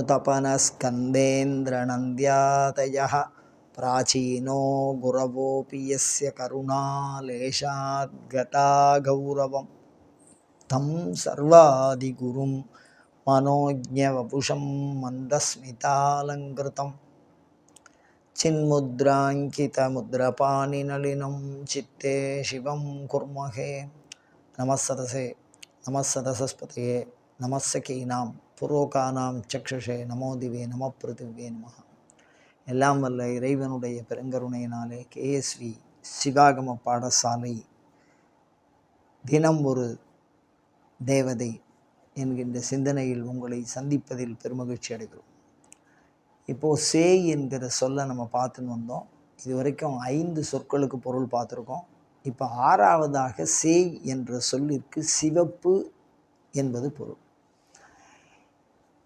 स्तनूतपनस्कन्देन्द्रनन्द्यादयः प्राचीनो गुरवोऽपि यस्य करुणालेशाद्गता गौरवं तं सर्वादिगुरुं मनोज्ञवपुषं मन्दस्मितालङ्कृतं। चिन्मुद्राङ्कितमुद्रपाणिनलिनं चित्ते शिवं कुर्महे। नमः सदसे नमः सदसस्पतये नमः பூர்வகானாம் சக்ஷுஷே நமோ திவே நம பிருத்திவே நம எல்லாம் வல்ல இறைவனுடைய பெருங்கருணையினாலே கேஎஸ்வி சிவாகம பாடசாலை தினம் ஒரு தேவதை என்கின்ற சிந்தனையில் உங்களை சந்திப்பதில் பெருமகிழ்ச்சி அடைகிறோம். இப்போது சேய் என்கிற சொல்லை நம்ம பார்த்துன்னு வந்தோம். இதுவரைக்கும் ஐந்து சொற்களுக்கு பொருள் பார்த்துருக்கோம். இப்போ ஆறாவதாக சேய் என்ற சொல்லிற்கு சிவப்பு என்பது பொருள்.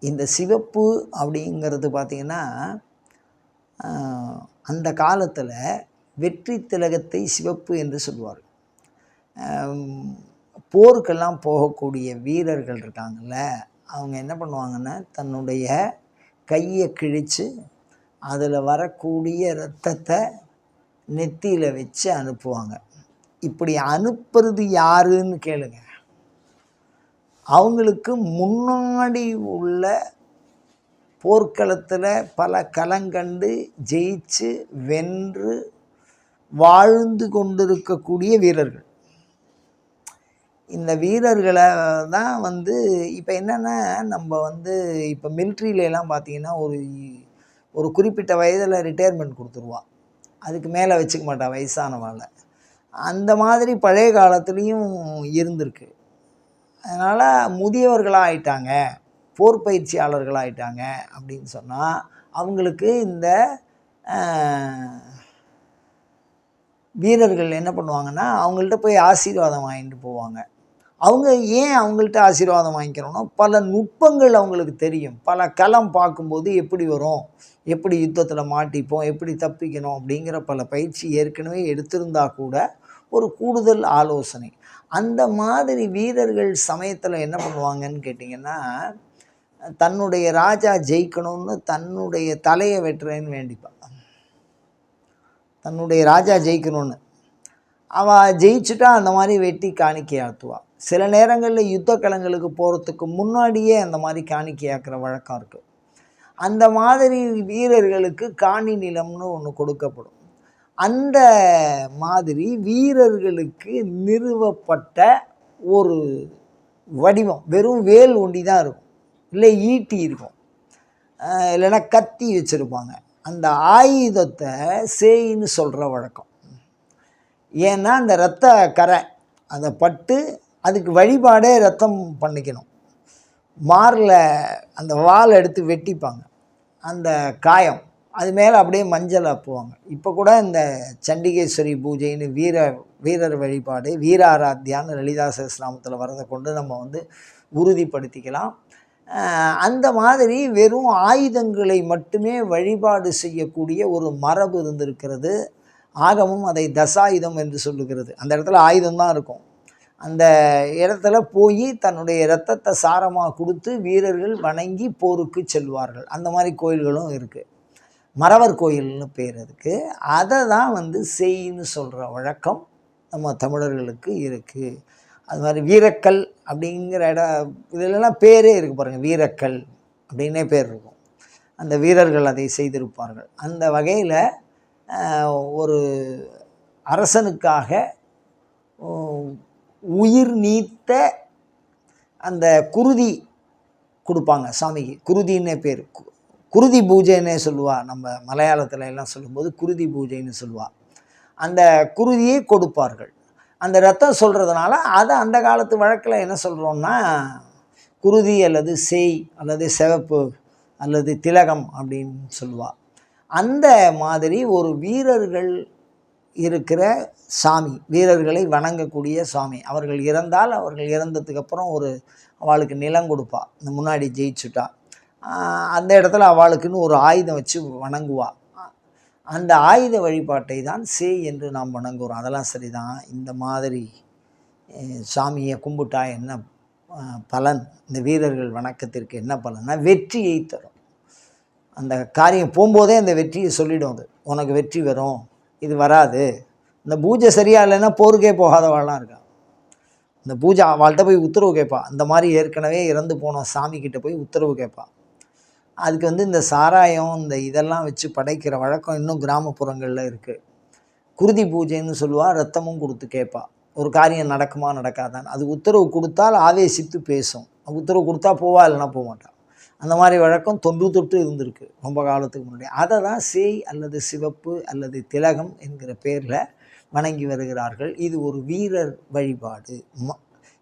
இந்த சிவப்பு அப்படிங்கிறது பார்த்திங்கன்னா அந்த காலத்தில் வெற்றி திலகத்தை சிவப்பு என்று சொல்லுவார் போருக்கெல்லாம் போகக்கூடிய வீரர்கள் இருக்காங்கள்ல அவங்க என்ன பண்ணுவாங்கன்னா தன்னுடைய கையை கிழித்து அதில் வரக்கூடிய இரத்தத்தை நெத்தியில் வச்சு அனுப்புவாங்க. இப்படி அனுப்புறது யாருன்னு கேளுங்க. அவங்களுக்கு முன்னாடி உள்ள போர்க்களத்தில் பல களங்கண்டு ஜெயிச்சு வென்று வாழ்ந்து கொண்டிருக்கக்கூடிய வீரர்கள். இந்த வீரர்களை தான் வந்து இப்போ என்னென்னா நம்ம வந்து இப்போ மிலிட்ரியிலலாம் பார்த்தீங்கன்னா ஒரு ஒரு குறிப்பிட்ட வயதில் ரிட்டையர்மெண்ட் கொடுத்துருவான் அதுக்கு மேலே வச்சுக்க மாட்டான் வயசானவாளை. அந்த மாதிரி பழைய காலத்துலேயும் இருந்திருக்கு. அதனால் முதியவர்களாக ஆயிட்டாங்க போர் பயிற்சியாளர்களாக ஆயிட்டாங்க அப்படின்னு சொன்னால் அவங்களுக்கு இந்த வீரர்கள் என்ன பண்ணுவாங்கன்னா அவங்கள்ட்ட போய் ஆசீர்வாதம் வாங்கிட்டு போவாங்க. அவங்க ஏன் அவங்கள்ட்ட ஆசீர்வாதம் வாங்கிக்கிறோன்னா பல நுட்பங்கள் அவங்களுக்கு தெரியும். பல களம் பார்க்கும்போது எப்படி வரும் எப்படி யுத்தத்தில் மாட்டிப்போம் எப்படி தப்பிக்கணும் அப்படிங்கிற பல பயிற்சி ஏற்கனவே எடுத்திருந்தா கூட ஒரு கூடுதல் ஆலோசனை. அந்த மாதிரி வீரர்கள் சமயத்தில் என்ன பண்ணுவாங்கன்னு கேட்டிங்கன்னா தன்னுடைய ராஜா ஜெயிக்கணும்னு தன்னுடைய தலையை வெட்டுறேன்னு வேண்டிப்பா. தன்னுடைய ராஜா ஜெயிக்கணும்னு. அவள் ஜெயிச்சுட்டா அந்த மாதிரி வெட்டி காணிக்கையாத்துவாள் சில நேரங்களில் யுத்த களங்களுக்கு போகிறதுக்கு முன்னாடியே அந்த மாதிரி காணிக்கையாக்குற வழக்கம் இருக்குது அந்த மாதிரி வீரர்களுக்கு காணி நிலம்னு ஒன்று கொடுக்கப்படும். அந்த மாதிரி வீரர்களுக்கு நிறுவப்பட்ட ஒரு வடிவம் வெறும் வேல் ஒண்டி தான் இருக்கும். இல்லை ஈட்டி இருக்கும். இல்லைன்னா கத்தி வச்சுருப்பாங்க. அந்த ஆயுதத்தை சேயின்னு சொல்கிற வழக்கம். ஏன்னா அந்த இரத்த கரை அதை பட்டு அதுக்கு வழிபாடே ரத்தம் பண்ணிக்கணும். மாரில் அந்த வால் எடுத்து வெட்டிப்பாங்க. அந்த காயம். அது மேலே அப்படியே மஞ்சள் அப்புவாங்க. இப்போ கூட இந்த சண்டிகேஸ்வரி பூஜைன்னு வீர வீரர் வழிபாடு வீர ஆராத்தியான்னு லலிதா சஹஸ்ராமத்தில் வரதை கொண்டு நம்ம வந்து உறுதிப்படுத்திக்கலாம். அந்த மாதிரி வெறும் ஆயுதங்களை மட்டுமே வழிபாடு செய்யக்கூடிய ஒரு மரபு இருந்திருக்கிறது. ஆகமும் அதை தசாயுதம் என்று சொல்லுகிறது. அந்த இடத்துல ஆயுதம் தான் இருக்கும். அந்த இடத்துல போய் தன்னுடைய இரத்தத்தை சாரமாக கொடுத்து வீரர்கள் வணங்கி போருக்கு செல்வார்கள். அந்த மாதிரி கோயில்களும் இருக்குது மறவர் கோயில்னு பேர் இருக்குது அதை தான் வந்து செய்ன்னு சொல்கிற வழக்கம் நம்ம தமிழர்களுக்கு இருக்குது அது மாதிரி வீரக்கல் அப்படிங்கிற இடம் இதிலெல்லாம் பேரே இருக்குது பாருங்கள் வீரக்கல் அப்படின்னே பேர் இருக்கும். அந்த வீரர்கள் அதை செய்திருப்பார்கள். அந்த வகையில் ஒரு அரசனுக்காக உயிர் நீத்த அந்த குருதி கொடுப்பாங்க சாமிக்கு. குருதின்னே பேர். குருதி பூஜைன்னே சொல்லுவாள் நம்ம மலையாளத்தில் எல்லாம் சொல்லும்போது குருதி பூஜைன்னு சொல்லுவாள் அந்த குருதியை கொடுப்பார்கள். அந்த ரத்தம் சொல்கிறதுனால அதை அந்த காலத்து வழக்கில் என்ன சொல்கிறோம்னா குருதி அல்லது செய் அல்லது சிவப்பு அல்லது திலகம் அப்படின்னு சொல்லுவாள் அந்த மாதிரி ஒரு வீரர்கள் இருக்கிற சாமி வீரர்களை வணங்கக்கூடிய சாமி. அவர்கள் இறந்தால் அவர்கள் இறந்ததுக்கப்புறம் ஒரு அவளுக்கு நிலம் கொடுப்பா. இந்த முன்னாடி ஜெயிச்சுட்டா. அந்த இடத்துல அவளுக்குன்னு ஒரு ஆயுதம் வச்சு வணங்குவா. அந்த ஆயுத வழிபாட்டை தான் சே என்று நாம் வணங்குகிறோம் அதெல்லாம் சரிதான். இந்த மாதிரி சாமியை கும்பிட்டா என்ன பலன்? இந்த வீரர்கள் வணக்கத்திற்கு என்ன பலன்னா வெற்றியை தரும். அந்த காரியம் போகும்போதே அந்த வெற்றியை சொல்லிடும் அது. உனக்கு வெற்றி வரும். இது வராது. இந்த பூஜை சரியா இல்லைன்னா போருக்கே போகாதவாள்லாம் இருக்கா? இந்த பூஜை அவள்கிட்ட போய் உத்தரவு கேட்பா. அந்த மாதிரி ஏற்கனவே இறந்து போன சாமி கிட்ட போய் உத்தரவு கேட்பா. அதுக்கு வந்து இந்த சாராயம் இந்த இதெல்லாம் வச்சு படைக்கிற வழக்கம் இன்னும் கிராமப்புறங்களில் இருக்குது குருதி பூஜைன்னு சொல்லுவாள் ரத்தமும் கொடுத்து கேட்பாள் ஒரு காரியம் நடக்குமா நடக்காதான்னு. அது உத்தரவு கொடுத்தால் ஆவேசித்து பேசும். உத்தரவு கொடுத்தா போவா இல்லைன்னா போக மாட்டான் அந்த மாதிரி வழக்கம் தொன்று தொட்டு இருந்திருக்கு ரொம்ப காலத்துக்கு முன்னாடி. அதை தான் சேய் அல்லது சிவப்பு அல்லது திலகம் என்கிற பேரில் வணங்கி வருகிறார்கள். இது ஒரு வீரர் வழிபாடு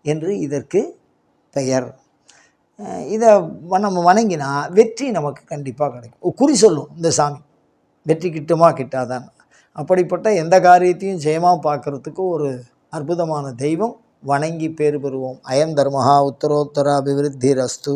என்று இதற்கு பெயர். இதை நம்ம வணங்கினா வெற்றி நமக்கு கண்டிப்பாக கிடைக்கும். குறி சொல்லும் இந்த சாமி. வெற்றி கிட்டுமா கிட்டாதான் அப்படிப்பட்ட எந்த காரியத்தையும் ஜெயமாக பார்க்குறதுக்கு ஒரு அற்புதமான தெய்வம். வணங்கி பேர் பெறுவோம். அயம் தர்மஹா உத்தரோத்தர அபிவிருத்தி ரஸ்து